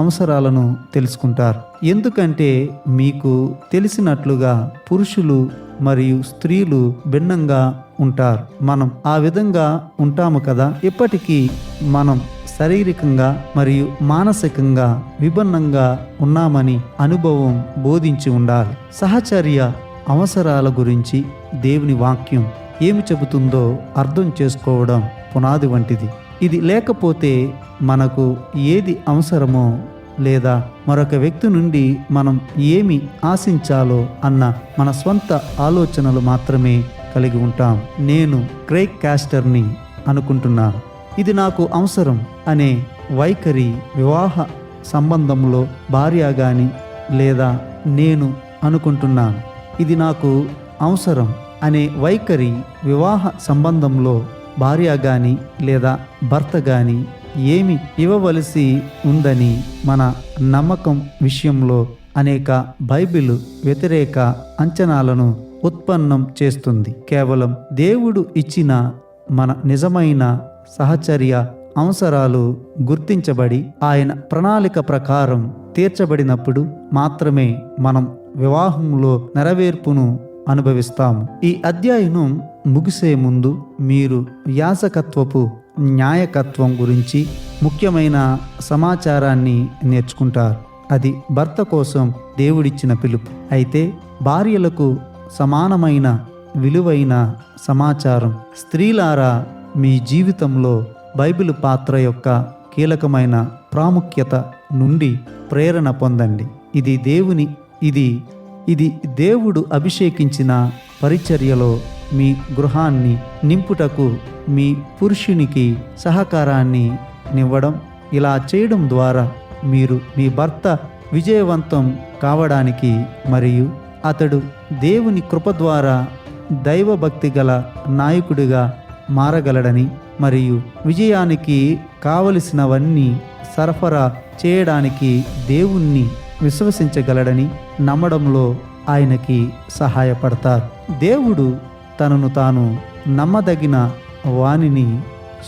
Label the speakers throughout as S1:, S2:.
S1: అవసరాలను తెలుసుకుంటారు. ఎందుకంటే మీకు తెలిసినట్లుగా పురుషులు మరియు స్త్రీలు భిన్నంగా ఉంటారు. మనం ఆ విధంగా ఉంటాము కదా? ఇప్పటికీ మనం శారీరకంగా మరియు మానసికంగా విభిన్నంగా ఉన్నామని అనుభవం బోధించి ఉండాలి. సహచర్య అవసరాల గురించి దేవుని వాక్యం ఏమి చెబుతుందో అర్థం చేసుకోవడం పునాది వంటిది. ఇది లేకపోతే మనకు ఏది అవసరమో లేదా మరొక వ్యక్తి నుండి మనం ఏమి ఆశించాలో అన్న మన స్వంత ఆలోచనలు మాత్రమే కలిగి ఉంటాం. నేను క్రేక్ క్యాస్టర్ని అనుకుంటున్నాను ఇది నాకు అవసరం అనే వైఖరి వివాహ సంబంధంలో భార్య గాని లేదా నేను అనుకుంటున్నాను ఇది నాకు అవసరం అనే వైఖరి వివాహ సంబంధంలో భార్య కానీ లేదా భర్త కానీ ఏమి ఇవ్వవలసి ఉందని మన నమ్మకం విషయంలో అనేక బైబిల్ వ్యతిరేక అంచనాలను ఉత్పన్నం చేస్తుంది. కేవలం దేవుడు ఇచ్చిన మన నిజమైన సహచర్య అవసరాలు గుర్తించబడి ఆయన ప్రణాళిక ప్రకారం తీర్చబడినప్పుడు మాత్రమే మనం వివాహంలో నెరవేర్పును అనుభవిస్తాము. ఈ అధ్యాయనం ముగిసే ముందు మీరు యాసకత్వపు న్యాయకత్వం గురించి ముఖ్యమైన సమాచారాన్ని నేర్చుకుంటారు. అది భర్త కోసం దేవుడిచ్చిన పిలుపు. అయితే భార్యలకు సమానమైన విలువైన సమాచారం. స్త్రీలారా మీ జీవితంలో బైబిల్ పాత్ర యొక్క కీలకమైన ప్రాముఖ్యత నుండి ప్రేరణ పొందండి. ఇది దేవుని ఇది ఇది దేవుడు అభిషేకించిన పరిచర్యలో మీ గృహాన్ని నింపుటకు మీ పురుషునికి సహకారాన్ని నివ్వడం ఇలా చేయడం ద్వారా మీరు మీ భర్త విజయవంతం కావడానికి మరియు అతడు దేవుని కృప ద్వారా దైవభక్తి గల నాయకుడిగా మారగలడని మరియు విజయానికి కావలసినవన్నీ సరఫరా చేయడానికి దేవుణ్ణి విశ్వసించగలడని నమ్మడంలో ఆయనకి సహాయపడతారు. దేవుడు తనను తాను నమ్మదగిన వానిని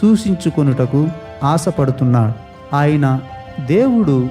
S1: సూచించుకొనుటకు ఆశపడుతున్నాడు. ఆయన దేవుడు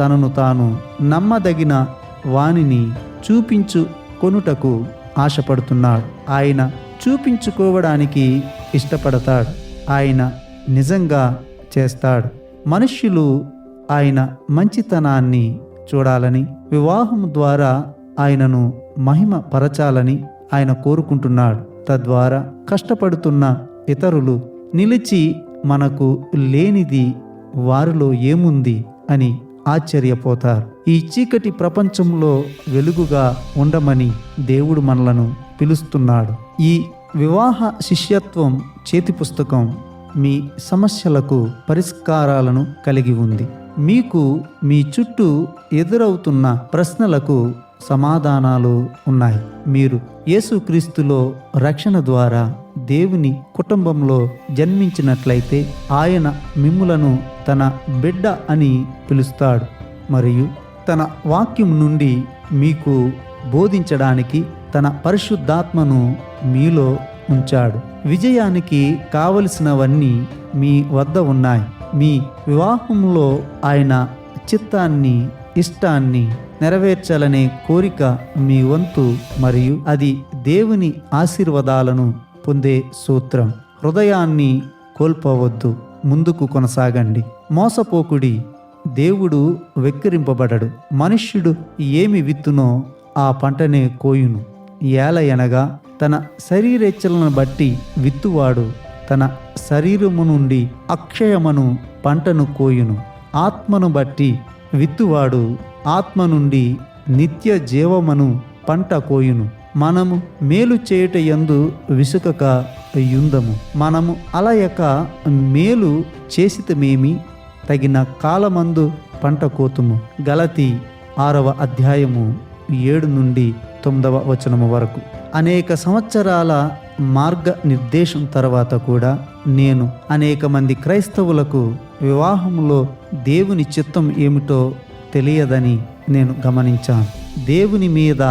S1: తనను తాను నమ్మదగిన వానిని చూపించుకొనుటకు ఆశపడుతున్నాడు. ఆయన చూపించుకోవడానికి ఇష్టపడతాడు. ఆయన నిజంగా చేస్తాడు. మనుష్యులు ఆయన మంచితనాన్ని చూడాలని వివాహం ద్వారా ఆయనను మహిమ పరచాలని ఆయన కోరుకుంటున్నాడు. తద్వారా కష్టపడుతున్న ఇతరులు నిలిచి మనకు లేనిది వారిలో ఏముంది అని ఆశ్చర్యపోతారు. ఈ చీకటి ప్రపంచంలో వెలుగుగా ఉండమని దేవుడు మనలను పిలుస్తున్నాడు. ఈ వివాహ శిష్యత్వం చేతి పుస్తకం మీ సమస్యలకు పరిష్కారాలను కలిగి ఉంది. మీకు మీ చుట్టూ ఎదురవుతున్న ప్రశ్నలకు సమాధానాలు ఉన్నాయి. మీరు యేసుక్రీస్తులో రక్షణ ద్వారా దేవుని కుటుంబంలో జన్మించినట్లయితే ఆయన మిమ్ములను తన బిడ్డ అని పిలుస్తాడు. మరియు తన వాక్యం నుండి మీకు బోధించడానికి తన పరిశుద్ధాత్మను మీలో ఉంచాడు. విజయానికి కావలసినవన్నీ మీ వద్ద ఉన్నాయి. మీ వివాహంలో ఆయన చిత్తాన్ని ఇష్టాన్ని నెరవేర్చాలనే కోరిక మీ వంతు మరియు అది దేవుని ఆశీర్వాదాలను పొందే సూత్రం. హృదయాన్ని కోల్పోవద్దు ముందుకు కొనసాగండి. మోసపోకుడి దేవుడు వెక్కిరింపబడడు. మనుష్యుడు ఏమి విత్తునో ఆ పంటనే కోయును. ఏలయనగా తన శరీరేచ్ఛలను బట్టి విత్తువాడు తన శరీరము నుండి అక్షయమను పంటను కోయును. ఆత్మను బట్టి విత్తువాడు ఆత్మ నుండి నిత్య జీవమను పంట కోయును. మనము మేలు చేయుట యందు విసుకక యుందము. మనము అలయక మేలు చేసితమేమి? తగిన కాలమందు పంట కోతుము. గలతి ఆరవ అధ్యాయము ఏడు నుండి తొమ్మిదవ వచనము వరకు. అనేక సంవత్సరాల మార్గ నిర్దేశం తర్వాత కూడా నేను అనేక మంది క్రైస్తవులకు వివాహంలో దేవుని చిత్తం ఏమిటో తెలియదని నేను గమనించాను. దేవుని మీద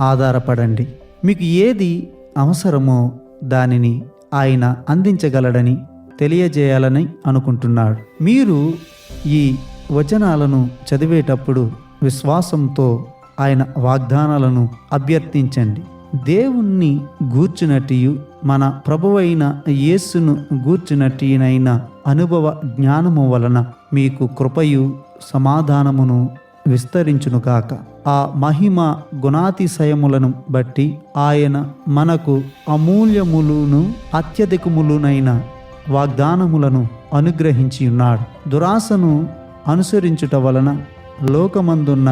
S1: ఆధారపడండి. మీకు ఏది అవసరమో దానిని ఆయన అందించగలడని తెలియజేయాలని అనుకుంటున్నాడు. మీరు ఈ వచనాలను చదివేటప్పుడు విశ్వాసంతో ఆయన వాగ్దానాలను అభ్యర్థించండి. దేవుణ్ణి గూర్చినటియు మన ప్రభువైన యేసును గూర్చినట్టినైన అనుభవ జ్ఞానము వలన మీకు కృపయు సమాధానమును విస్తరించునుగాక ఆ మహిమ గుణాతిశయములను బట్టి ఆయన మనకు అమూల్యములును అత్యధికములునైన వాగ్దానములను అనుగ్రహించి ఉన్నాడు దురాశను అనుసరించుట వలన లోకమందున్న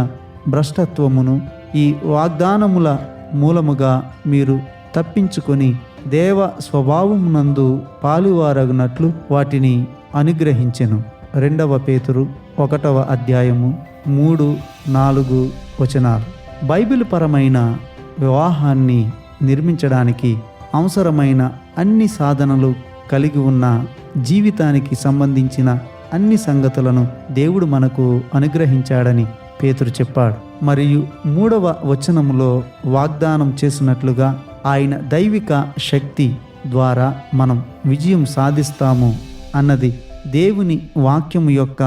S1: భ్రష్టత్వమును ఈ వాగ్దానముల మూలముగా మీరు తప్పించుకొని దేవ స్వభావమునందు పాలువారగునట్లు వాటిని అనుగ్రహించెను. రెండవ పేతురు ఒకటవ అధ్యాయము మూడు నాలుగు వచనాలు. బైబిల్ పరమైన వివాహాన్ని నిర్మించడానికి అవసరమైన అన్ని సాధనలు కలిగి ఉన్న జీవితానికి సంబంధించిన అన్ని సంగతులను దేవుడు మనకు అనుగ్రహించాడని పేతురు చెప్పాడు. మరియు మూడవ వచనములో వాగ్దానం చేసినట్లుగా ఆయన దైవిక శక్తి ద్వారా మనం విజయం సాధిస్తాము అన్నది దేవుని వాక్యము యొక్క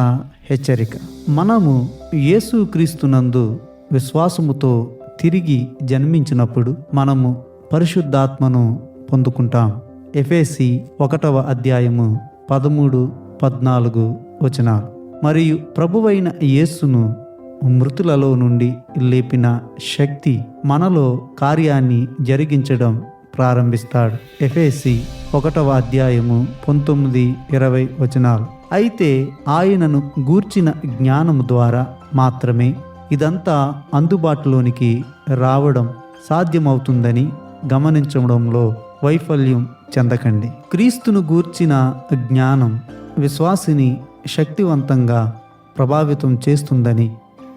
S1: హెచ్చరిక. మనము యేసుక్రీస్తునందు విశ్వాసముతో తిరిగి జన్మించినప్పుడు మనము పరిశుద్ధాత్మను పొందుకుంటాం. ఎఫేసి ఒకటవ అధ్యాయము పదమూడు పద్నాలుగు వచనాలు. మరియు ప్రభువైన యేసును మృతులలో నుండి లేపిన శక్తి మనలో కార్యాన్ని జరిగించడం ప్రారంభిస్తాడు. ఎఫేసి ఒకటవ అధ్యాయము పంతొమ్మిది ఇరవై వచనాలు. అయితే ఆయనను గూర్చిన జ్ఞానము ద్వారా మాత్రమే ఇదంతా అందుబాటులోనికి రావడం సాధ్యమవుతుందని గమనించడంలో వైఫల్యం చెందకండి. క్రీస్తును గూర్చిన జ్ఞానం విశ్వాసిని శక్తివంతంగా ప్రభావితం చేస్తుందని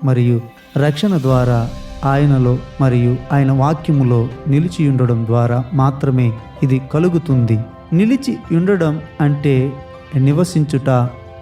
S1: మరియు రక్షణ ద్వారా ఆయనలో మరియు ఆయన వాక్యములో నిలిచి ఉండడం ద్వారా మాత్రమే ఇది కలుగుతుంది. నిలిచి ఉండడం అంటే నివసించుట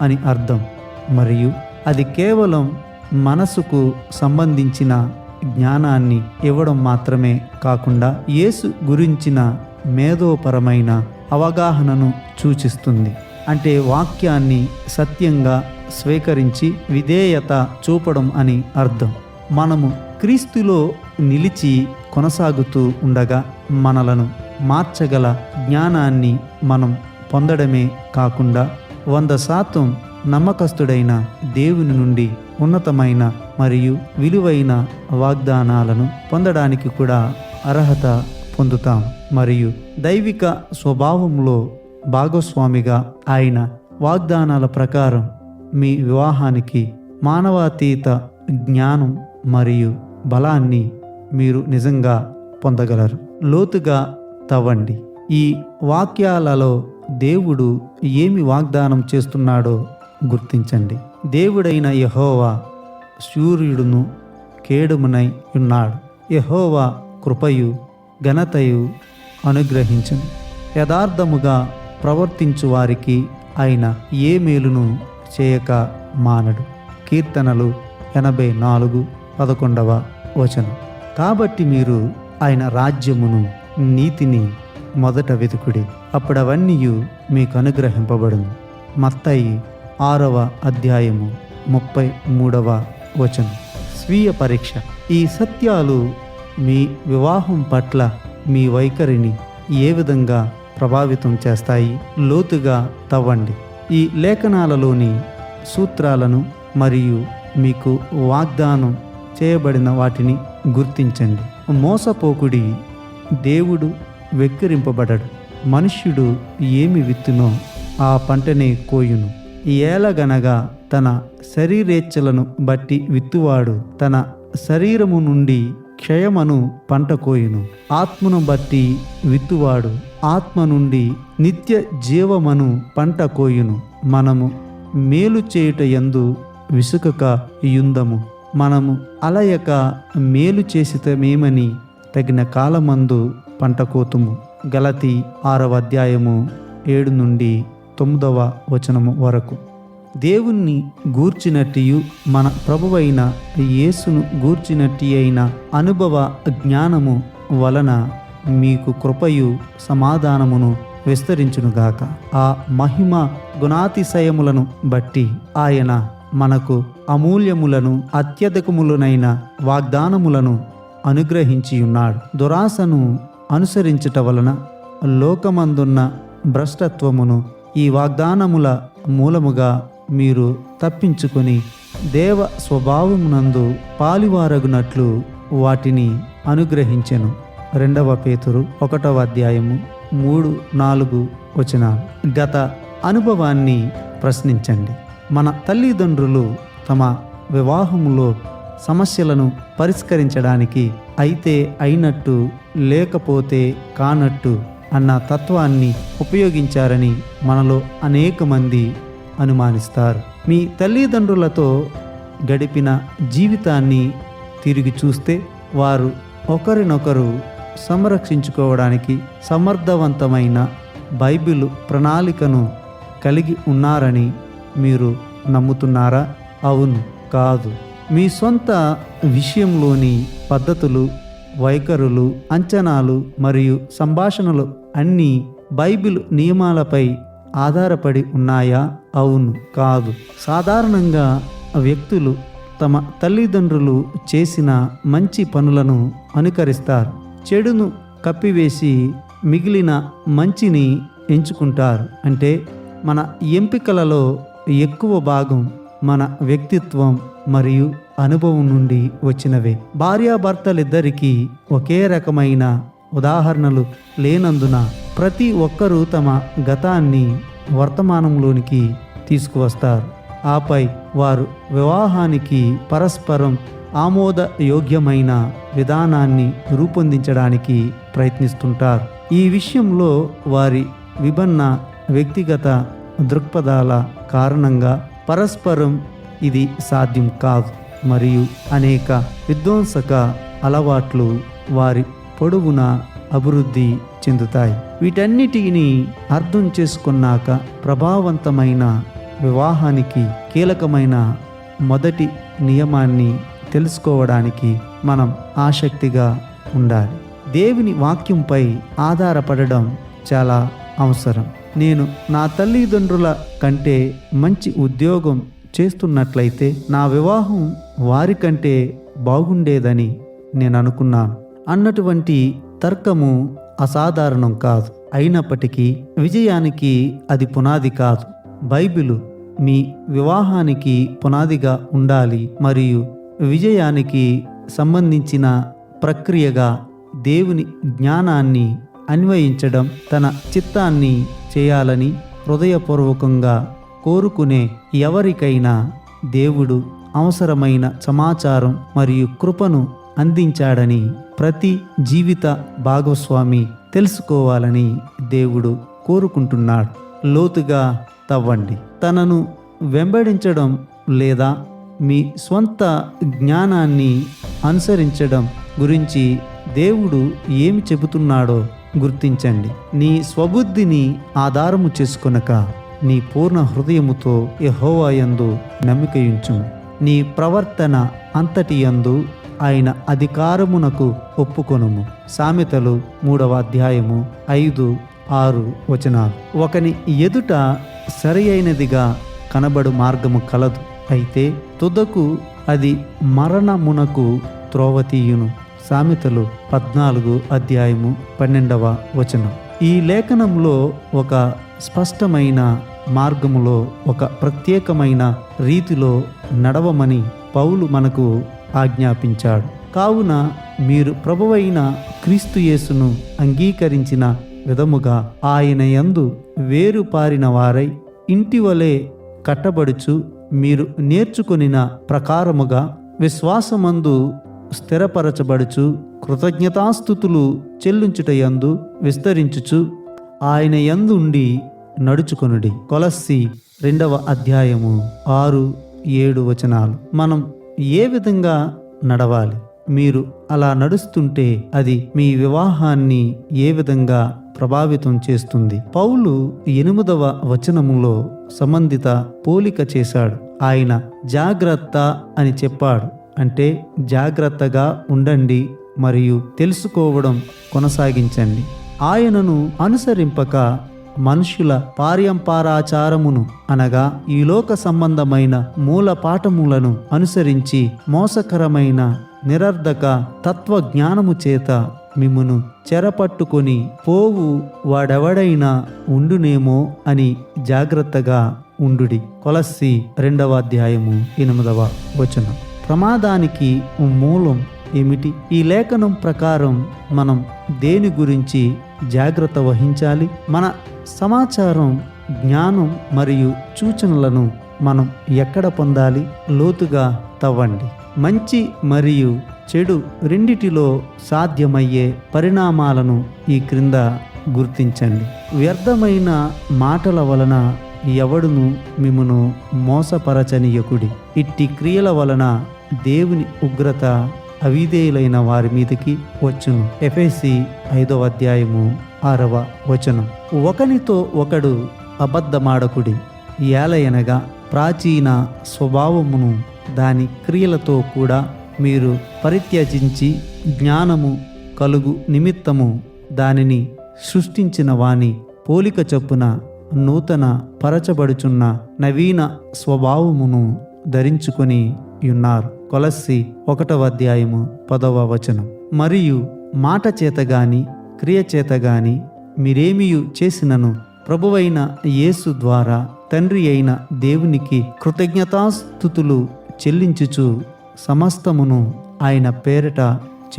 S1: అని అర్థం. మరియు అది కేవలం మనసుకు సంబంధించిన జ్ఞానాన్ని ఇవ్వడం మాత్రమే కాకుండా యేసు గురించిన మేధోపరమైన అవగాహనను సూచిస్తుంది. అంటే వాక్యాన్ని సత్యంగా స్వీకరించి విధేయత చూపడం అని అర్థం. మనము క్రీస్తులో నిలిచి కొనసాగుతూ ఉండగా మనలను మార్చగల జ్ఞానాన్ని మనం పొందడమే కాకుండా వంద శాతం నమ్మకస్తుడైన దేవుని నుండి ఉన్నతమైన మరియు విలువైన వాగ్దానాలను పొందడానికి కూడా అర్హత పొందుతాం. మరియు దైవిక స్వభావంలో భాగస్వామిగా ఆయన వాగ్దానాల ప్రకారం మీ వివాహానికి మానవాతీత జ్ఞానం మరియు బలాన్ని మీరు నిజంగా పొందగలరు. లోతుగా తవ్వండి. ఈ వాక్యాలలో దేవుడు ఏమి వాగ్దానం చేస్తున్నాడో గుర్తించండి. దేవుడైన యహోవా సూర్యుడును కేడుమునై ఉన్నాడు. యహోవా కృపయు ఘనతయు అనుగ్రహించను. యథార్థముగా ప్రవర్తించు వారికి ఆయన ఏ మేలును చేయక మానడు. కీర్తనలు ఎనభై నాలుగు పదకొండవ వచనం. కాబట్టి మీరు ఆయన రాజ్యమును నీతిని మొదట వెతుకుడి. అప్పుడవన్నీ మీకు అనుగ్రహింపబడును. మత్తయి ఆరవ అధ్యాయము ముప్పై మూడవ వచనం. స్వీయ పరీక్ష. ఈ సత్యాలు మీ వివాహం పట్ల మీ వైఖరిని ఏ విధంగా ప్రభావితం చేస్తాయి. లోతుగా తవ్వండి. ఈ లేఖనాలలోని సూత్రాలను మరియు మీకు వాగ్దానం చేయబడిన వాటిని గుర్తించండి. మోసపోకుడి దేవుడు వెక్కిరింపబడడు. మనుష్యుడు ఏమి విత్తునో ఆ పంటనే కోయును. ఏలగనగా తన శరీరేచ్ఛలను బట్టి విత్తువాడు. తన శరీరము నుండి క్షయమను పంట కోయును. ఆత్మను బట్టి విత్తువాడు. ఆత్మ నుండి నిత్య జీవమను పంట కోయును. మనము మేలు చేయుట ఎందు విసుకక యుందము. మనము అలయక మేలు చేసితమేమని తగిన కాలమందు పంట కోతుము. గలతి ఆరవ అధ్యాయము ఏడు నుండి తొమ్మిదవ వచనము వరకు. దేవుణ్ణి గూర్చినట్టియు మన ప్రభువైన యేసును గూర్చినట్టి అయిన అనుభవ జ్ఞానము వలన మీకు కృపయు సమాధానమును విస్తరించునుగాక ఆ మహిమ గుణాతిశయములను బట్టి ఆయన మనకు అమూల్యములను అత్యధికములనైన వాగ్దానములను అనుగ్రహించి ఉన్నాడు దురాశను అనుసరించుట వలన లోకమందున్న భ్రష్టత్వమును ఈ వాగ్దానముల మూలముగా మీరు తప్పించుకొని దేవ స్వభావమునందు పాలివారగునట్లు వాటిని అనుగ్రహించెను. రెండవ పేతురు ఒకటవ అధ్యాయము మూడు నాలుగు వచనాలు. గత అనుభవాన్ని ప్రశ్నించండి. మన తల్లిదండ్రులు తమ వివాహములో సమస్యలను పరిష్కరించడానికి అయితే అయినట్టు లేకపోతే కానట్టు అన్న తత్వాన్ని ఉపయోగించారని మనలో అనేక మంది అనుమానిస్తారు. మీ తల్లిదండ్రులతో గడిపిన జీవితాన్ని తిరిగి చూస్తే వారు ఒకరినొకరు సంరక్షించుకోవడానికి సమర్థవంతమైన బైబిల్ ప్రణాళికను కలిగి ఉన్నారని మీరు నమ్ముతున్నారా? అవును కాదు. మీ సొంత విషయంలోని పద్ధతులు వైఖరులు అంచనాలు మరియు సంభాషణలు అన్నీ బైబిల్ నియమాలపై ఆధారపడి ఉన్నాయా? అవును కాదు. సాధారణంగా వ్యక్తులు తమ తల్లిదండ్రులు చేసిన మంచి పనులను అనుకరిస్తారు. చెడును కప్పివేసి మిగిలిన మంచిని ఎంచుకుంటారు. అంటే మన ఎంపికలలో ఎక్కువ భాగం మన వ్యక్తిత్వం మరియు అనుభవం నుండి వచ్చినవే. భార్యాభర్తలిద్దరికీ ఒకే రకమైన ఉదాహరణలు లేనందున ప్రతి ఒక్కరూ తమ గతాన్ని వర్తమానంలోనికి తీసుకువస్తారు. ఆపై వారు వివాహానికి పరస్పరం ఆమోదయోగ్యమైన విధానాన్ని రూపొందించడానికి ప్రయత్నిస్తుంటారు. ఈ విషయంలో వారి విభిన్న వ్యక్తిగత దృక్పథాల కారణంగా పరస్పరం ఇది సాధ్యం కాదు. మరియు అనేక విధ్వంసక అలవాట్లు వారి పొడవున అభివృద్ధి చెందుతాయి. వీటన్నిటిని అర్థం చేసుకున్నాక ప్రభావవంతమైన వివాహానికి కీలకమైన మొదటి నియమాన్ని తెలుసుకోవడానికి మనం ఆసక్తిగా ఉండాలి. దేవుని వాక్యంపై ఆధారపడడం చాలా అవసరం. నేను నా తల్లిదండ్రుల కంటే మంచి ఉద్యోగం చేస్తున్నట్లయితే నా వివాహం వారికంటే బాగుండేదని నేను అనుకున్నాను. అన్నటువంటి తర్కము అసాధారణం కాదు. అయినప్పటికీ విజయానికి అది పునాది కాదు. బైబిలు మీ వివాహానికి పునాదిగా ఉండాలి మరియు విజయానికి సంబంధించిన ప్రక్రియగా దేవుని జ్ఞానాన్ని అన్వయించడం తన చిత్తాన్ని చేయాలని హృదయపూర్వకంగా కోరుకునే ఎవరికైనా దేవుడు అవసరమైన సమాచారం మరియు కృపను అందించాడని ప్రతి జీవిత భాగస్వామి తెలుసుకోవాలని దేవుడు కోరుకుంటున్నాడు. లోతుగా తవ్వండి. తనను వెంబడించడం లేదా మీ స్వంత జ్ఞానాన్ని అనుసరించడం గురించి దేవుడు ఏమి చెబుతున్నాడో గుర్తించండి. నీ స్వబుద్ధిని ఆధారము చేసుకొనక నీ పూర్ణ హృదయముతో యహోవాయందు నమ్మికయుంచు నీ ప్రవర్తన అంతటి యందు ఆయన అధికారమునకు ఒప్పుకొనుము. సామెతలు మూడవ అధ్యాయము ఐదు ఆరు వచనాలు. ఒకని ఎదుట సరి అయినదిగా కనబడు మార్గము కలదు. అయితే తుదకు అది మరణమునకు త్రోవతీయును. సామెతలు పద్నాలుగు అధ్యాయము పన్నెండవ వచనం. ఈ లేఖనంలో ఒక స్పష్టమైన మార్గములో ఒక ప్రత్యేకమైన రీతిలో నడవమని పౌలు మనకు ఆజ్ఞాపించాడు. కావున మీరు ప్రభువైన క్రీస్తు యేసును అంగీకరించిన విధముగా ఆయన యందు వేరు పారిన వారై ఇంటి వలె కట్టబడుచు మీరు నేర్చుకొనిన ప్రకారముగా విశ్వాసమందు స్థిరపరచబడుచు కృతజ్ఞతాస్థుతులు చెల్లించుటయందు విస్తరించుచు ఆయన యందుండి నడుచుకొనుడి. కొలస్సి రెండవ అధ్యాయము ఆరు ఏడు వచనాలు. మనం ఏ విధంగా నడవాలి? మీరు అలా నడుస్తుంటే అది మీ వివాహాన్ని ఏ విధంగా ప్రభావితం చేస్తుంది? పౌలు ఎనిమిదవ వచనములో సంబంధిత పోలిక చేశాడు. ఆయన జాగ్రత్త అని చెప్పాడు. అంటే జాగ్రత్తగా ఉండండి మరియు తెలుసుకోవడం కొనసాగించండి. ఆయనను అనుసరింపక మనుషుల పార్యంపారాచారమును అనగా ఈ లోక సంబంధమైన మూల పాఠములను అనుసరించి మోసకరమైన నిరర్ధక తత్వ జ్ఞానము చేత మిమ్మును చెరపట్టుకొని పోవు వాడెవడైనా ఉండునేమో అని జాగ్రత్తగా ఉండుడి. కొలస్సి రెండవ అధ్యాయము ఎనిమిదవ వచనం. ప్రమాదానికి మూలం ఏమిటి? ఈ లేఖనం ప్రకారం మనం దేని గురించి జాగ్రత్త వహించాలి? మన సమాచారం జ్ఞానం మరియు సూచనలను మనం ఎక్కడ పొందాలి? లోతుగా తవ్వండి. మంచి మరియు చెడు రెండిటిలో సాధ్యమయ్యే పరిణామాలను ఈ క్రింద గుర్తించండి. వ్యర్థమైన మాటల వలన ఎవడును మిమ్మును మోసపరచనీయకుడి. ఇట్టి క్రియల వలన దేవుని ఉగ్రత అవిధేయులైన వారి మీదకి వచ్చును. ఎఫ్ఎసి ఐదవ అధ్యాయము ఆరవ వచనం. ఒకనితో ఒకడు అబద్ధమాడకుడి. ఏలయనగా ప్రాచీన స్వభావమును దాని క్రియలతో కూడా మీరు పరిత్యజించి జ్ఞానము కలుగు నిమిత్తము దానిని సృష్టించిన వాని పోలిక చొప్పున నూతన పరచబడుచున్న నవీన స్వభావమును ధరించుకొని ఉన్నారు. కొలస్సి ఒకటవ అధ్యాయము పదవ వచనం. మరియు మాట చేత గాని క్రియ చేత గాని మీరేమియు చేసినను? ప్రభువైన యేసు ద్వారా తండ్రి అయిన దేవునికి కృతజ్ఞతాస్థుతులు చెల్లించుచు సమస్తమును ఆయన పేరిట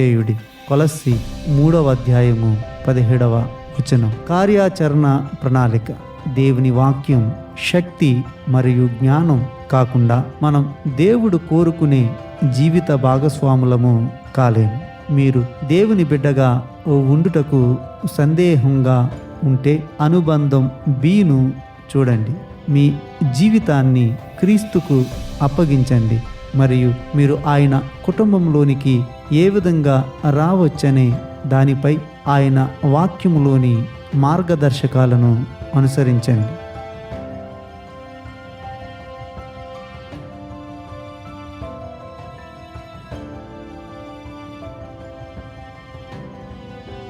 S1: చేయుడి. కొలస్సి మూడవ అధ్యాయము పదిహేడవ వచనం. కార్యాచరణ ప్రణాళిక. దేవుని వాక్యం శక్తి మరియు జ్ఞానం కాకుండా మనం దేవుడు కోరుకునే జీవిత భాగస్వాములము కాలేము మీరు దేవుని బిడ్డగా ఉండుటకు సందేహంగా ఉంటే అనుబంధం బీను చూడండి. మీ జీవితాన్ని క్రీస్తుకు అప్పగించండి. మరియు మీరు ఆయన కుటుంబంలోనికి ఏ విధంగా రావచ్చనే దానిపై ఆయన వాక్యములోని మార్గదర్శకాలను అనుసరించండి.